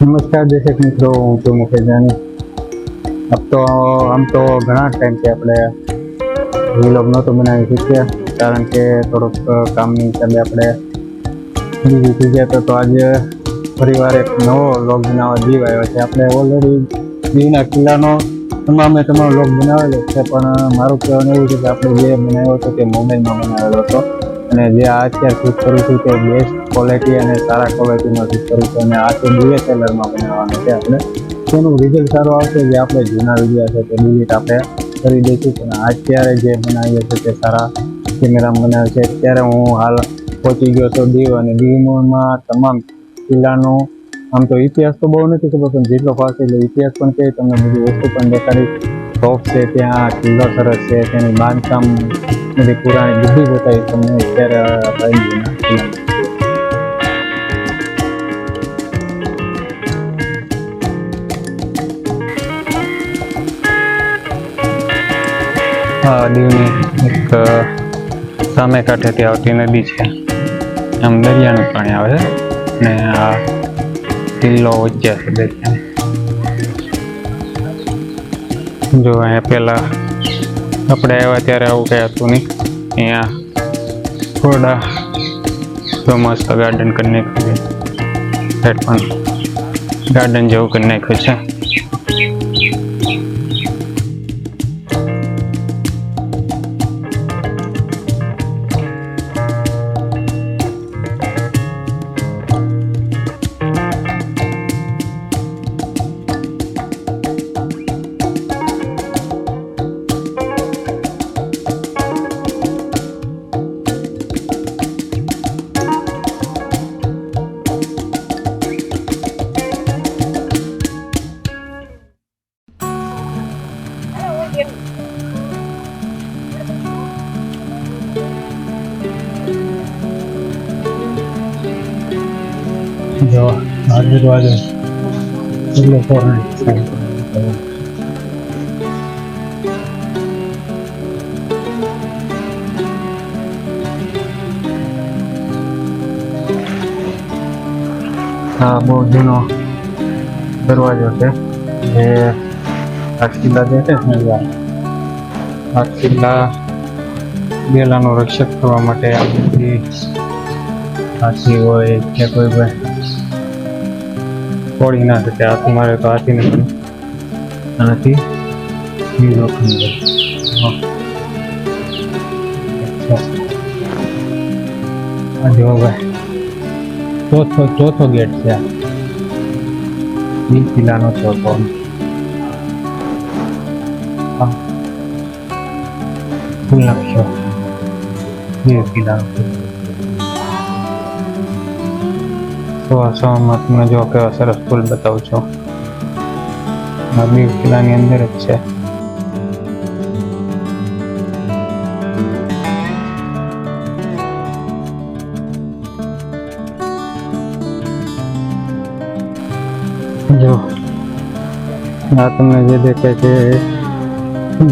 નમસ્કાર દર્શક મિત્રો, હું છું મુકેશ આમ તો આમ તો ઘણા ટાઈમથી આપણે વ્લોગ નહોતો બનાવી શક્યા, કારણ કે થોડુંક કામની હિસાબે આપણે બીજી થઈ ગયા તો આજે ફરીવાર એક નવો વ્લોગ બનાવવા જીવ આવ્યો છે. આપણે ઓલરેડી દીવના કિલ્લાનો તમામે તમામ વ્લોગ બનાવેલો છે, પણ મારું કહેવાનું એવું છે કે આપણે જે બનાવ્યો હતો તે મોબાઈલમાં બનાવેલો હતો. અને જે આ અત્યારે શૂટ કરું છું તે બેસ્ટ ક્વોલિટી અને સારા ક્વોલિટીમાં શૂટ કરું છું. અને આ તો ડીએસએલઆરમાં બનાવવાનું છે આપણે. તેનું રિઝલ્ટ સારું આવશે જે આપણે જૂના વીડિયો છે તે ડિલીટ આપણે કરી દઈશું. પણ અત્યારે જે બનાવીએ છે તે સારા કેમેરામાં બનાવે છે. અત્યારે હું હાલ પહોંચી ગયો તો દીવ અને દીવમાં તમામ કિલ્લાનો આમ તો ઇતિહાસ તો બહુ નથી ખબર, પણ જેટલો ફાસ એટલો ઇતિહાસ પણ છે. તમને બધી વસ્તુ પણ દેખાડી શોપ છે ત્યાં, કિલ્લો સરસ છે, તેની બાંધકામ બધી પુરાણી બધી બતાવી તમને અત્યારે દીવની એક સામે કાંઠેથી આવતી નદી છે. આમ દરિયાનું પાણી આવે છે અને આ કિલ્લો વચ્ચે છે દરિયાની. જો અહીંયા પહેલા આપણે આવ્યા ત્યારે આવું કંઈ હતું નહીં. અહીંયા થોડા તો મસ્ત ગાર્ડન કરી નાખ્યું છે. પણ ગાર્ડન જેવું કરી નાખ્યું છે. કેટલો પૌરાણિક હા, બહુ જૂનો દરવાજો છે. જે આ કિલ્લા જે છે ને આ આ કિલ્લા બેલાનો રક્ષક કરવા માટે આ બધી હાથી હોય કે કોઈ ભાઈ તોડી ના શકે. હાથી મારે તો હાથીને પણ આનાથી બીજો ખંડ જો ભાઈ ચોથો ચોથો ગેટ છે આ. ઈ કિલ્લાનો ચોથો. ફૂલ નકશો એ કિલ્લાનો આ તમને જો કેવા સરસ ફૂલ બતાવું છું. દીવ કિલ્લાની અંદર જ છે. જો, આ તમને જે દેખાય છે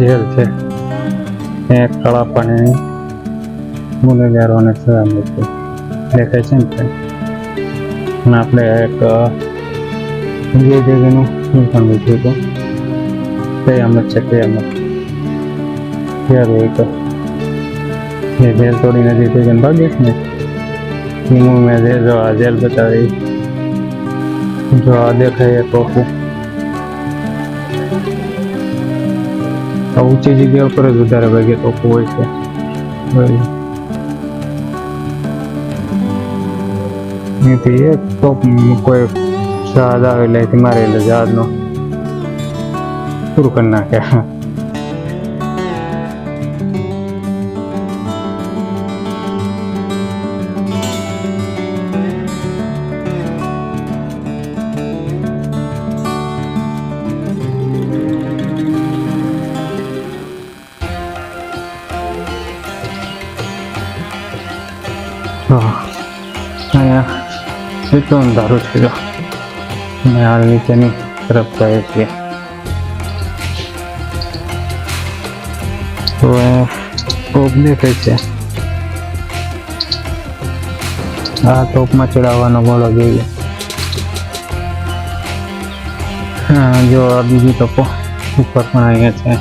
જેલ છે. એ કળા પણ ગુનેગારોને સજા મળતી દેખાય છે ને? અને આપણે એક જે જગ્યાનું હું પણ તો હતું કયામત છે કયામત ત્યારે એક એ જેલ તોડીને જે જગ્યાને ભાગીશ ને, એનું મેં જે જો આ જેલ બતાવી, જો આ દેખાય એ ટોપું આ ઊંચી જગ્યા ઉપર જ વધારે ભાગે ટોપું હોય છે હોય. અહીંથી એક ટોપ કોઈ જહાજ આવે એટલે અહીંથી મારે એટલે જહાજનો પૂરું કરી નાખે એટલું અંધારું જો અમે હાલ નીચેની તરફ જઈએ છીએ તો ટોપ દેખાય છે. આ ટોપમાં ચડાવવાનો ગોળો જોઈએ. જો આ બીજી ટોપો ઉપર પણ અહીંયા છે.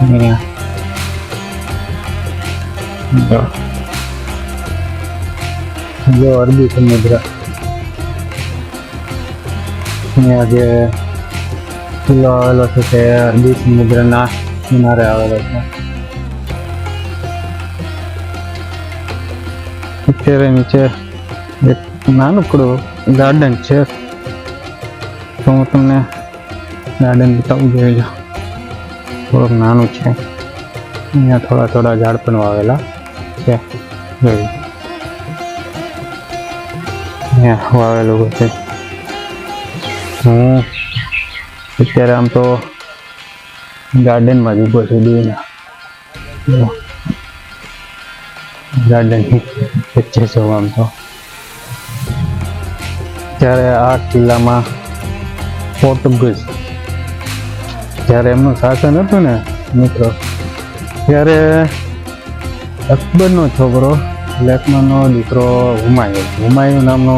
અહીંયા. જો જો અરબી સમુદ્ર અહીંયા જે કિલ્લો આવેલો છે તે અરબી સમુદ્રના કિનારે આવેલો છે અત્યારે નીચે એક નાનકડું ગાર્ડન છે તો હું તમને ગાર્ડન બતાવું જોઈ લો થોડુંક નાનું છે અહીંયા થોડા થોડા ઝાડ પણ વાવેલા છે જોઈ લો. અહીંયા વાવેલું છે. હું અત્યારે આમ તો ગાર્ડનમાં જ ઊભો છું, દીવના. ગાર્ડન વચ્ચે છું આમ તો. ત્યારે આ કિલ્લામાં પોર્ટુગીઝ. જ્યારે એમનું શાસન હતું ને, મિત્રો, ત્યારે અકબરનો છોકરો લેખમાનો દીકરો હુમાયુ. હુમાયુ નામનો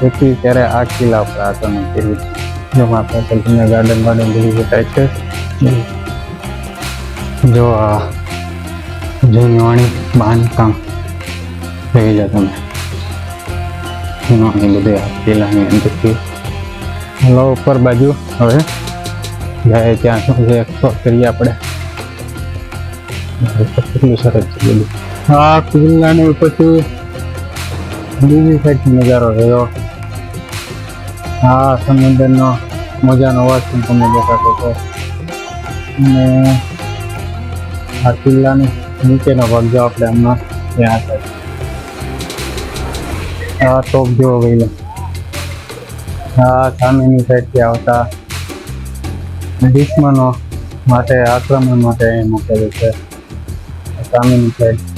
વ્યક્તિ ત્યારે આ કિલ્લા પર આક્રમણ કર્યું જેમાં આપણે તમને ગાર્ડન ગાર્ડન જોઈ શકાય છે. જો આ જૂનવાણી બાંધકામ જોઈ જાય તમે. જૂનવાણી બધે આ કિલ્લાની અંદરથી. હલો ઉપર બાજુ હવે જાય ત્યાં શું છે એક્સપ્લોર કરીએ આપણે. કેટલું સરસ છે બધું આ કિલ્લાની ઉપરથી બીજી સાઈડ નજારો રહ્યો. આ સમુદ્રનો મજાનો અવાજ પણ તમને દેખાતો હતો અને આ કિલ્લાની નીચેનો ભાગ જો આપણે હમણાં ત્યાં સાઈડ આ ટોપ જેવો ગયેલો. આ સામેની સાઈડથી આવતા દુશ્મનો માટે આક્રમણ માટે મૂકેલું છે. સામેની સાઈડ.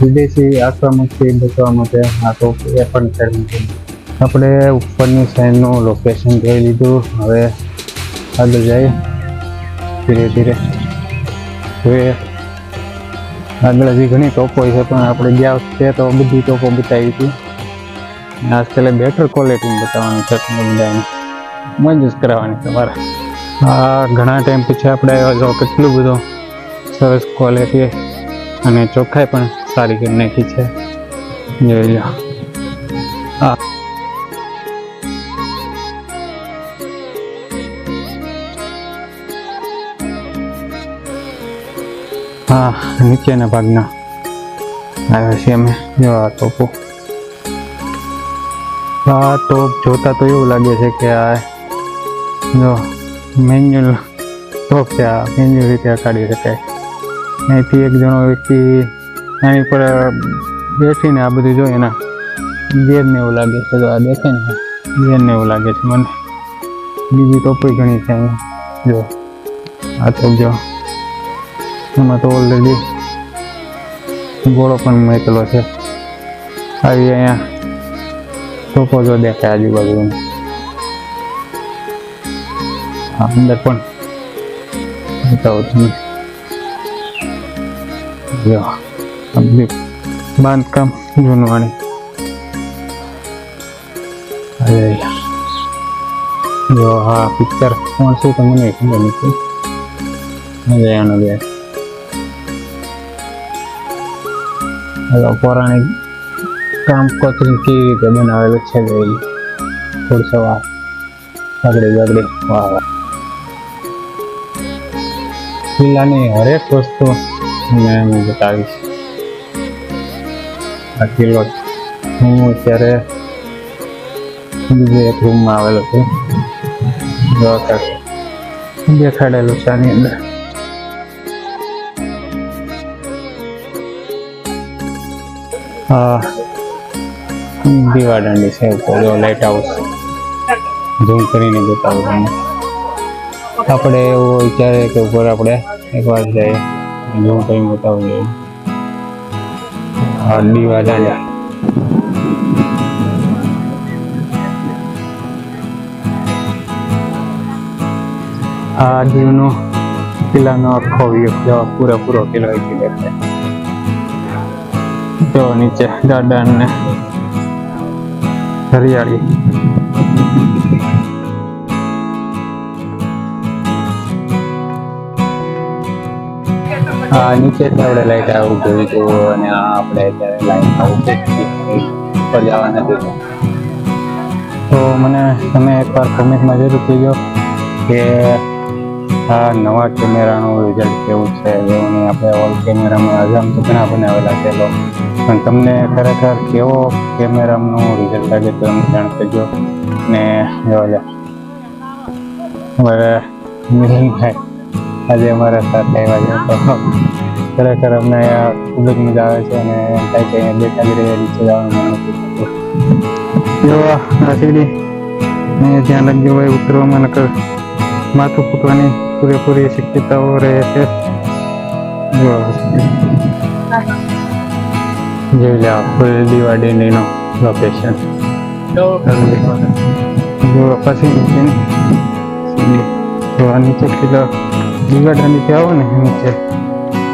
વિદેશી આક્રમણથી બચવા માટે આ તો એ પણ મૂકેલું આપણે ઉપરની સાઈડનું લોકેશન જોઈ લીધું. હવે આગળ જઈએ. ધીરે ધીરે. હવે આગળ હજી ઘણી ટોપો છે, પણ આપણે ગયા વખતે તો બધી ટોપો બતાવી હતી. આજકાલે બેટર ક્વોલિટીની બતાવવાની છે બધાને. મજ કરાવવાની તમારે. આ ઘણા ટાઈમ પછી આપણે જો કેટલું બધું સરસ ક્વોલિટી અને ચોખ્ખાઈ પણ સારી કરી નાખી છે. જોઈ લો. હા. નીચેના ભાગના. આવ્યા છીએ અમે. જો આ ટોપો આ ટોપ જોતા તો એવું લાગે છે કે આ જો મેન્યુઅલ ટોપ છે, આ મેન્યુઅલ રીતે કાઢી શકાય. અહીંથી એક જણો વ્યક્તિ આની પર બેસીને આ બધું જોઈએ એના ગેર ને એવું લાગે છે, જો આ દેખે ને ગેર ને એવું લાગે છે મને. બીજી ટોપી ઘણી છે અહીંયા, જો, આ તો જો, એમાં તો ઓલરેડી ગોળો પણ મૂકેલો છે. આવી અહીંયા ટોપો જો દેખાય આજુબાજુ અંદર પણ બતાવું તમે. જો. આ બાંધકામ, જૂનવાણી. જો હા, પિક્ચર કોણ છે તો મને ખબર નથી. મજાનો બે. પૌરાણિક કામ કોતરી કેવી રીતે બનાવેલું છે જોઈ થોડી બગડી બગડી વાહ વાહ. હરેક વસ્તુ મેં બતાવીશ. આ હું અત્યારે બીજે એક રૂમમાં આવેલો છું. દેખાડેલું છે આની અંદર. દીવાદાંડી દીવા છે ઉપર લાઇટ હાઉસ ઝૂમ કરીને બતાવું તમને. આપણે એવું વિચારે કે ઉપર આપણે એકવાર જઈએ. ઝૂમ કરીને બતાવું જોઈએ. હા દીવા દાંડા આ દીવનો કિલ્લાનો આખો વ્યૂ પૂરેપૂરો કિલ્લો અહીંથી દેખાય જો નીચે ગાર્ડન ને હરિયાળી હા નીચેથી આપણે લાઈટ આવું જોયું હતું અને આ આપણે અત્યારે લાઈટ આવું છે ઉપર જવા નથી તો મને તમે એકવાર કમેન્ટમાં જરૂર કહેજો કે આ નવા કેમેરાનું રિઝલ્ટ કેવું છે? એવું નહીં આપણે ઓલ કેમેરામાં હજામ તો ઘણા બનાવેલા છે પણ તમને ખરેખર કેવો કેમેરાનું રિઝલ્ટ લાગે તો એમ જાણ કરજો. ને જોવા હવે, મિલનભાઈ. આજે અમારા સાથે આવ્યા છે તો ખરેખર અમને ખૂબ જ મજા આવે છે અને એમ થાય કે અહીંયા રહીએ નીચે જવાનું મન ને ધ્યાન રાખજો ભાઈ ઉતરવામાં નકર માથું ફૂટવાની પૂરેપૂરી શક્યતાઓ રહે છે. જોઈ લે ફૂલ દિવાળીની લોકેશન જો. પછી નીચે પેલા દિવાડા નીચે આવો ને નીચે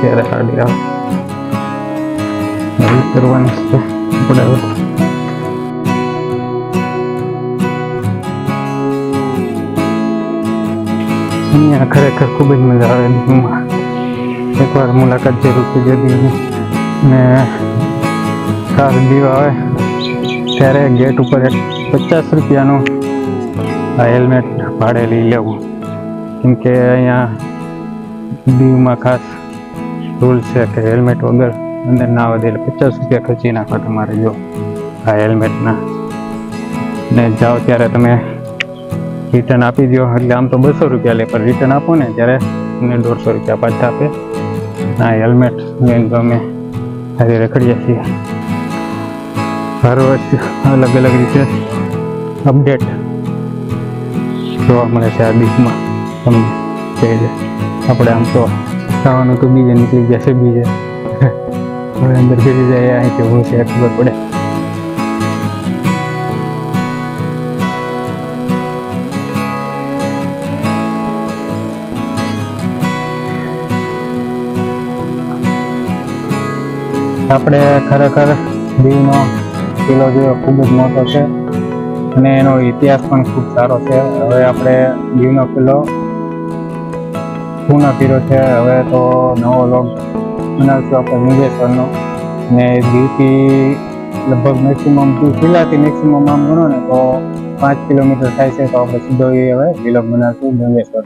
ત્યારે ગાડી આવે કરવાની છે. આપણે અહીંયા ખરેખર ખૂબ જ મજા આવે દીવમાં એકવાર મુલાકાત જરૂર કરજો દીવની ને ખાસ દીવ આવે. ત્યારે ગેટ ઉપર એક પચાસ રૂપિયાનું હેલ્મેટ ભાડે લઈ લેવું. કેમ કે અહીંયા દીવમાં ખાસ રૂલ છે કે હેલ્મેટ વગર અંદર ના વધે એટલે પચાસ રૂપિયા ખર્ચી નાખો તમારે જો આ હેલ્મેટના ને જાઓ ત્યારે તમે રિટર્ન આપી દો એટલે આમ તો બસો રૂપિયા લે, પણ રિટર્ન આપો ને ત્યારે તમને દોઢસો રૂપિયા પાછા આપે. આ હેલ્મેટ લઈને તો અમે આજે રખડીએ છીએ. હર વર્ષ અલગ અલગ રીતે અપડેટ જોવા મળે છે આ બીકમાં. તમને છે આપણે આમ તો ખાવાનું તો બીજે નીકળી જશે બીજે. હવે અંદર ફરી જાય અહીંથી કેવું છે ખબર પડે. આપણે ખરેખર દીવનો કિલ્લો જે ખૂબ જ મોટો છે. અને એનો ઇતિહાસ પણ ખૂબ સારો છે. હવે આપણે દીવનો કિલ્લો પૂર્ણ કર્યો છે. હવે તો નવો લોક બનાવશું આપણે નિવેશ્વરનો ને દીવથી લગભગ મેક્સિમમ જિલ્લાથી મેક્સિમમ આમ ગણો ને તો પાંચ કિલોમીટર થાય છે, તો આપણે સીધો એ હવે વિલોક બનાવશું ગંગેશ્વર